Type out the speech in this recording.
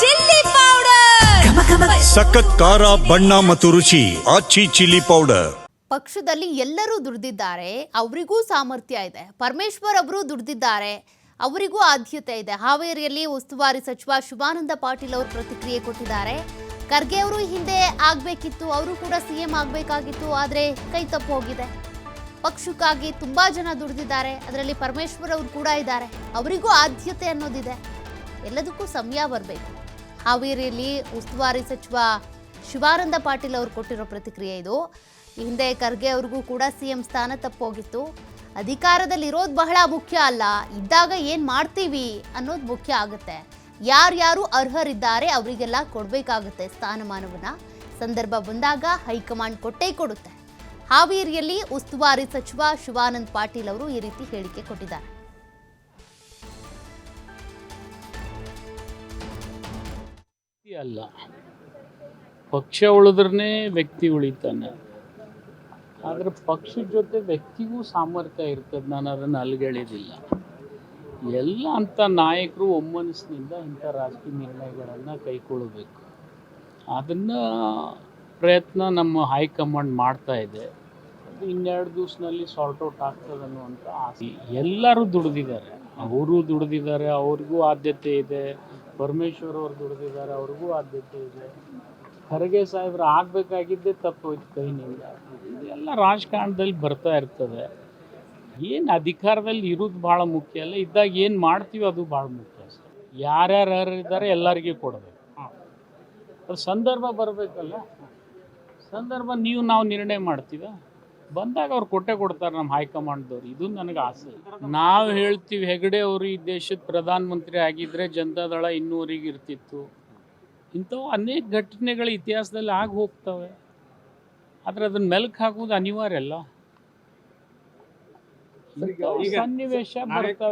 Chilli powder. ಸಖತ್ ಖಾರ ಬಣ್ಣ ಮತ್ತು ರುಚಿ ಆಚಿ ಚಿಲ್ಲಿ ಪೌಡರ್. ಪಕ್ಷದಲ್ಲಿ ಎಲ್ಲರೂ ದುಡ್ದಿದ್ದಾರೆ ಅವರಿಗೂ ಸಾಮರ್ಥ್ಯ ಇದೆ. ಪರಮೇಶ್ವರ್ ಅವರು ದುಡ್ದಿದ್ದಾರೆ ಅವರಿಗೂ ಆದ್ಯತೆ ಇದೆ. ಹಾವೇರಿಯಲ್ಲಿ ಉಸ್ತುವಾರಿ ಸಚಿವ ಶಿವಾನಂದ ಪಾಟೀಲ್ ಅವರು ಪ್ರತಿಕ್ರಿಯೆ ಕೊಟ್ಟಿದ್ದಾರೆ. ಖರ್ಗೆ ಅವರು ಹಿಂದೆ ಆಗ್ಬೇಕಿತ್ತು ಅವರು ಕೂಡ ಸಿಎಂ ಆಗ್ಬೇಕಾಗಿತ್ತು ಆದ್ರೆ ಕೈ ತಪ್ಪು ಹೋಗಿದೆ. ಪಕ್ಷಕ್ಕಾಗಿ ತುಂಬಾ ಜನ ದುಡ್ದಿದ್ದಾರೆ ಅದರಲ್ಲಿ ಪರಮೇಶ್ವರ್ ಅವರು ಕೂಡ ಇದ್ದಾರೆ. ಅವರಿಗೂ ಆದ್ಯತೆ ಅನ್ನೋದಿದೆ. ಎಲ್ಲದಕ್ಕೂ ಸಮಯ ಬರಬೇಕು. ಹಾವೇರಿಯಲ್ಲಿ ಉಸ್ತುವಾರಿ ಸಚಿವ ಶಿವಾನಂದ ಪಾಟೀಲ್ ಅವರು ಕೊಟ್ಟಿರೋ ಪ್ರತಿಕ್ರಿಯೆ ಇದು. ಹಿಂದೆ ಖರ್ಗೆ ಅವ್ರಿಗೂ ಕೂಡ ಸಿ ಎಂ ಸ್ಥಾನ ತಪ್ಪೋಗಿತ್ತು. ಅಧಿಕಾರದಲ್ಲಿ ಇರೋದು ಬಹಳ ಮುಖ್ಯ ಅಲ್ಲ. ಇದ್ದಾಗ ಏನು ಮಾಡ್ತೀವಿ ಅನ್ನೋದು ಮುಖ್ಯ ಆಗುತ್ತೆ. ಯಾರ್ಯಾರು ಅರ್ಹರಿದ್ದಾರೆ ಅವರಿಗೆಲ್ಲ ಕೊಡಬೇಕಾಗುತ್ತೆ ಸ್ಥಾನಮಾನವನ್ನು. ಸಂದರ್ಭ ಬಂದಾಗ ಹೈಕಮಾಂಡ್ ಕೊಟ್ಟೇ ಕೊಡುತ್ತೆ. ಹಾವೇರಿಯಲ್ಲಿ ಉಸ್ತುವಾರಿ ಸಚಿವ ಶಿವಾನಂದ್ ಪಾಟೀಲ್ ಅವರು ಈ ರೀತಿ ಹೇಳಿಕೆ ಕೊಟ್ಟಿದ್ದಾರೆ. ಅಲ್ಲ. ಪಕ್ಷ ಉಳಿದ್ರೇ ವ್ಯಕ್ತಿ ಉಳಿತಾನೆ. ಆದರೆ ಪಕ್ಷದ ಜೊತೆ ವ್ಯಕ್ತಿಗೂ ಸಾಮರ್ಥ್ಯ ಇರ್ತದೆ, ನಾನು ಅದನ್ನು ಅಲ್ಗೆಳೆದಿಲ್ಲ. ಎಲ್ಲ ಅಂಥ ನಾಯಕರು ಒಮ್ಮನಸ್ಸಿನಿಂದ ಇಂಥ ರಾಜಕೀಯ ನಿರ್ಣಯಗಳನ್ನು ಕೈಕೊಳ್ಳಬೇಕು ಅದನ್ನು ಪ್ರಯತ್ನ ನಮ್ಮ ಹೈಕಮಾಂಡ್ ಮಾಡ್ತಾ ಇದೆ. ಅದು ಇನ್ನೆರಡು ದಿವಸದಲ್ಲಿ ಸಾರ್ಟ್ ಔಟ್ ಆಗ್ತದೆ ಅನ್ನುವಂಥ ಆಸೆ. ಎಲ್ಲರೂ ದುಡಿದಿದ್ದಾರೆ. ಅವರು ದುಡಿದಿದ್ದಾರೆ, ಅವ್ರಿಗೂ ಆದ್ಯತೆ ಇದೆ. ಪರಮೇಶ್ವರ್ ಅವ್ರು ದುಡಿದಿದ್ದಾರೆ, ಅವ್ರಿಗೂ ಆದ್ಯತೆ ಇದೆ. ಖರ್ಗೆ ಸಾಹೇಬ್ರು ಆಗಬೇಕಾಗಿದ್ದೇ ತಪ್ಪೋಯ್ತು ಕೈನಿಂದ. ಇದೆಲ್ಲ ರಾಜಕಾರಣದಲ್ಲಿ ಬರ್ತಾ ಇರ್ತದೆ. ಏನು ಅಧಿಕಾರದಲ್ಲಿ ಇರೋದು ಭಾಳ ಮುಖ್ಯ ಅಲ್ಲ, ಇದ್ದಾಗ ಏನು ಮಾಡ್ತೀವಿ ಅದು ಭಾಳ ಮುಖ್ಯ ಅಷ್ಟೇ. ಯಾರ್ಯಾರು ಇದ್ದಾರೆ ಎಲ್ಲರಿಗೂ ಕೊಡಬೇಕು. ಅದು ಸಂದರ್ಭ ಬರಬೇಕಲ್ಲ. ಸಂದರ್ಭ ನೀವು ನಾವು ನಿರ್ಣಯ ಮಾಡ್ತೀವ ಬಂದಾಗ ಅವ್ರು ಕೊಟ್ಟೆ ಕೊಡ್ತಾರೆ ನಮ್ಮ ಹೈಕಮಾಂಡ್ದವ್ರು. ಇದು ನನಗೆ ಆಸೆ. ನಾವು ಹೇಳ್ತೀವಿ ಹೆಗಡೆ ಅವರು ಈ ದೇಶದ ಪ್ರಧಾನಮಂತ್ರಿ ಆಗಿದ್ರೆ ಜನತಾದಳ ಇನ್ನೂರಿಗೆ ಇರ್ತಿತ್ತು. ಇಂಥವು ಅನೇಕ ಘಟನೆಗಳು ಇತಿಹಾಸದಲ್ಲಿ ಆಗಿ ಹೋಗ್ತವೆ. ಆದರೆ ಅದನ್ನ ಮೆಲ್ಕ್ ಹಾಕುವುದು ಅನಿವಾರ್ಯ ಅಲ್ಲ? ಸನ್ನಿವೇಶ ಬರ್ತವೆ.